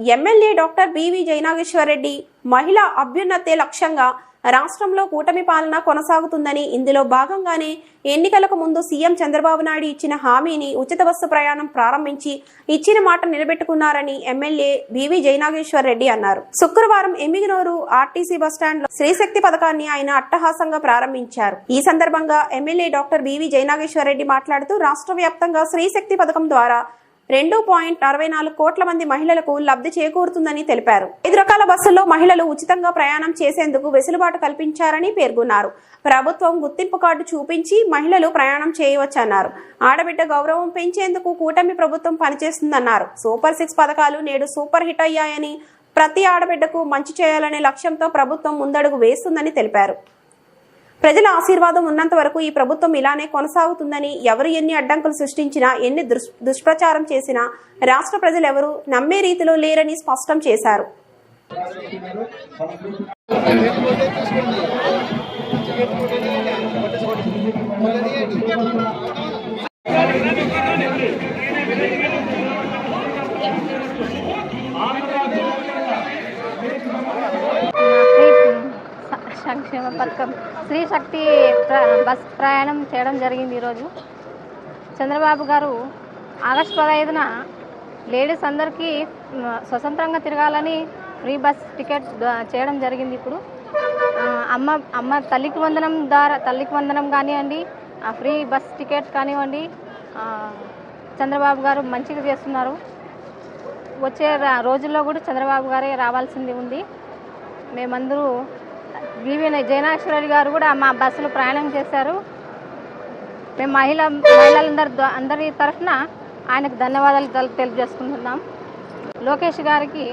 MLA doctor BV జైనాగేశ్వరరెడ్డి మహిళా అభ్యున్నతే లక్ష్యంగా రాష్ట్రంలో కూటమి పాలన కొనసాగుతుందని ఇందులో భాగంగానే ఎన్నికలకు ముందు సీఎం చంద్రబాబు నాయుడు ఇచ్చిన హామీని ఉచిత బస్సు ప్రయాణం ప్రారంభించి ఇచ్చిన మాట నిలబెట్టుకున్నారని ఎమ్మెల్యే బివి జయనాగేశ్వర్ రెడ్డి అన్నారు. శుక్రవారం ఎమ్మిగనూరు ఆర్టీసీ బస్టాండ్లో శ్రీశక్తి పథకాన్ని ఆయన అట్టహాసంగా ప్రారంభించారు. ఈ సందర్భంగా MLA doctor BV Jayanageshwar Reddy మాట్లాడుతూ రాష్ట్ర వ్యాప్తంగా శ్రీశక్తి పథకం ద్వారా రెండు పాయింట్ అరవై నాలుగు కోట్ల మంది మహిళలకు లబ్ధి చేకూరుతుందని తెలిపారు. ఐదు రకాల బస్సుల్లో మహిళలు ఉచితంగా ప్రయాణం చేసేందుకు వెసులుబాటు కల్పించారని పేర్కొన్నారు. ప్రభుత్వం గుర్తింపు కార్డు చూపించి మహిళలు ప్రయాణం చేయవచ్చన్నారు. ఆడబిడ్డ గౌరవం పెంచేందుకు కూటమి ప్రభుత్వం పనిచేస్తుందన్నారు. సూపర్ సిక్స్ పథకాలు నేడు సూపర్ హిట్ అయ్యాయని ప్రతి ఆడబిడ్డకు మంచి చేయాలనే లక్ష్యంతో ప్రభుత్వం ముందడుగు వేస్తుందని తెలిపారు. ప్రజల ఆశీర్వాదం ఉన్నంత వరకు ఈ ప్రభుత్వం ఇలానే కొనసాగుతుందని ఎవరు ఎన్ని అడ్డంకులు సృష్టించినా ఎన్ని దుష్- దుష్ప్రచారం చేసినా రాష్ట్ర ప్రజలెవరూ నమ్మే రీతిలో లేరని స్పష్టం చేశారు. సంక్షేమ పథకం. స్త్రీ శక్తి బస్ ప్రయాణం చేయడం జరిగింది ఈరోజు. చంద్రబాబు గారు ఆగస్టు పదహైదున లేడీస్ అందరికీ స్వతంత్రంగా తిరగాలని ఫ్రీ బస్ టికెట్ చేయడం జరిగింది ఇప్పుడు. అమ్మ అమ్మ తల్లికి వందనం ద్వారా తల్లికి వందనం కానివ్వండి ఫ్రీ బస్ టికెట్ కానివ్వండి చంద్రబాబు గారు మంచిగా చేస్తున్నారు. వచ్చే రోజుల్లో కూడా చంద్రబాబు గారే రావాల్సింది ఉంది. మేమందరూ వివి జయనాశ్వరి గారు కూడా మా బస్సులో ప్రయాణం చేశారు. మేము మహిళ మహిళలందరి అందరి తరఫున ఆయనకు ధన్యవాదాలు తెల్- తెలియజేసుకుంటున్నాం. లోకేష్ గారికి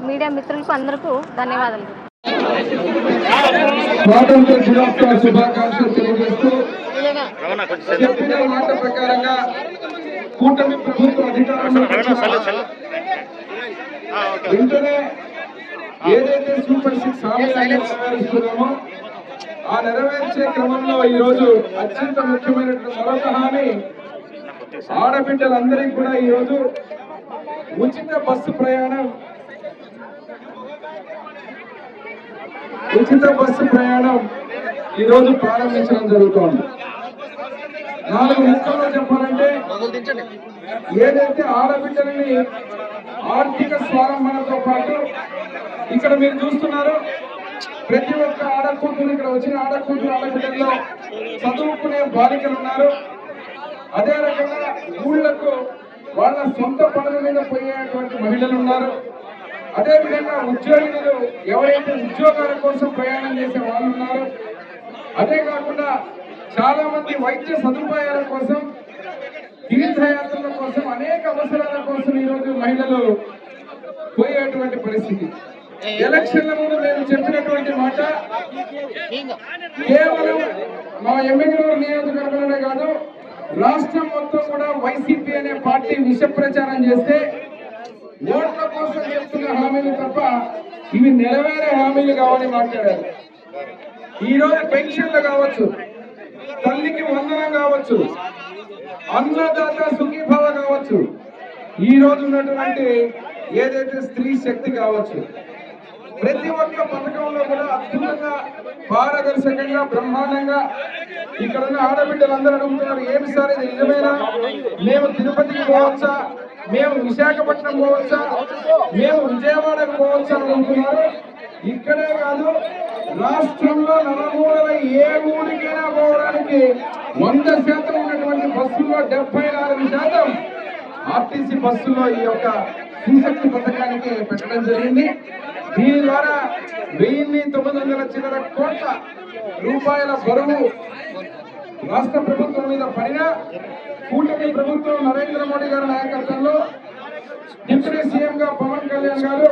మీడియా మిత్రులకు అందరికీ ధన్యవాదాలు. స్వాతంత్ర దినోత్సవ శుభాకాంక్షలు తెలియజేస్తూ చెప్పిన మాట ప్రకారంగా కూటమి ప్రభుత్వ అధికారంలో వెంటనే ఏదైతే సూపర్ సిక్స్ హామీలను నెరవేరుస్తున్నామో. ఆ నెరవేర్చే క్రమంలో ఈ రోజు అత్యంత ముఖ్యమైనటువంటి మరొక హామీ. ఆడబిడ్డలందరికీ కూడా ఈ రోజు ఉచిత బస్సు ప్రయాణం. ఉచిత బస్సు ప్రయాణం ఈ రోజు ప్రారంభించడం జరుగుతోంది. నాలుగు ముక్కల్లో చెప్పాలంటే ఏదైతే ఆడబిడ్డలని ఆర్థిక స్వాలంబనతో పాటు ఇక్కడ మీరు చూస్తున్నారు ప్రతి ఒక్క ఆడకూతురు ఇక్కడ వచ్చిన ఆడకూతురు ఆడబిడ్డల్లో చదువుకునే బాలికలు ఉన్నారు. అదే రకంగా ఊళ్ళకు వాళ్ళ సొంత పనుల మీద పోయేటువంటి మహిళలు ఉన్నారు. అదేవిధంగా ఉద్యోగులు ఎవరైతే ఉద్యోగాల కోసం ప్రయాణం చేసే వాళ్ళు ఉన్నారు అదే కాకుండా చాలా మంది వైద్య సదుపాయాల కోసం తీర్థయాత్రల కోసం అనేక అవసరాల కోసం ఈరోజు మహిళలు పోయేటువంటి పరిస్థితి. ఎలక్షన్ల ముందు మేము చెప్పినటువంటి మాట కేవలం మా ఎమ్మెల్యేలు నియోజకవర్గంలోనే కాదు రాష్ట్రం మొత్తం కూడా వైసీపీ అనే పార్టీ విష ప్రచారం చేస్తే ఓట్ల కోసం చెప్తున్న హామీలు తప్ప ఇవి నెరవేరే హామీలు కావని మాట్లాడారు. ఈ రోజు పెన్షన్లు కావచ్చు తల్లికి వందనం కావచ్చు అన్నదాత సుఖీభావ కావచ్చు ఈ రోజు ఉన్నటువంటి ఏదైతే స్త్రీ శక్తి కావచ్చు ప్రతి ఒక్క పథకంలో కూడా అద్భుతంగా పారదర్శకంగా బ్రహ్మాండంగా ఇక్కడ ఉన్న ఆడబిడ్డలందరూ అడుగుతున్నారు ఏమి సార్ ఇది నిజమేనా? మేము తిరుపతికి పోవచ్చా? మేము విశాఖపట్నం పోవచ్చా? మేము విజయవాడకు పోవచ్చా? అని ఇక్కడే కాదు రాష్ట్రంలో నలుమూలల ఏ ఊరికైనా పోవడానికి వంద శాతం ఉన్నటువంటి బస్సుల్లో డెబ్బై నాలుగు శాతం ఆర్టీసీ బస్సులో ఈ యొక్క శ్రీశక్తి పథకానికి పెట్టడం జరిగింది. దీని ద్వారా వెయ్యిన్ని తొమ్మిది వందల చిల్లర కోట్ల రూపాయల బరువు రాష్ట్ర ప్రభుత్వం మీద పడిన కూటమి ప్రభుత్వం నరేంద్ర మోడీ గారి నాయకత్వంలో డిప్యూటీ సీఎం గా పవన్ కళ్యాణ్ గారు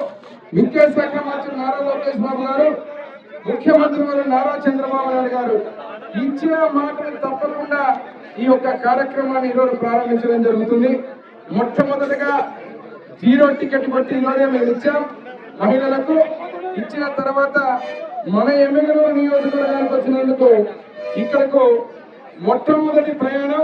విద్యాశాఖ మంత్రి నారా లోకేష్ బాబు గారు ముఖ్యమంత్రి వారు నారా చంద్రబాబు నాయుడు గారు ఇచ్చిన మాటలు తప్పకుండా ఈ యొక్క కార్యక్రమాన్ని ఈరోజు ప్రారంభించడం జరుగుతుంది. మొట్టమొదటిగా జీరో టికెట్ బట్టి ఈరోజే మేము ఇచ్చాం. మహిళలకు ఇచ్చిన తర్వాత మన ఎమ్మెల్యేలు నియోజకవర్గానికి వచ్చినందుకు ఇక్కడకు మొట్టమొదటి ప్రయాణం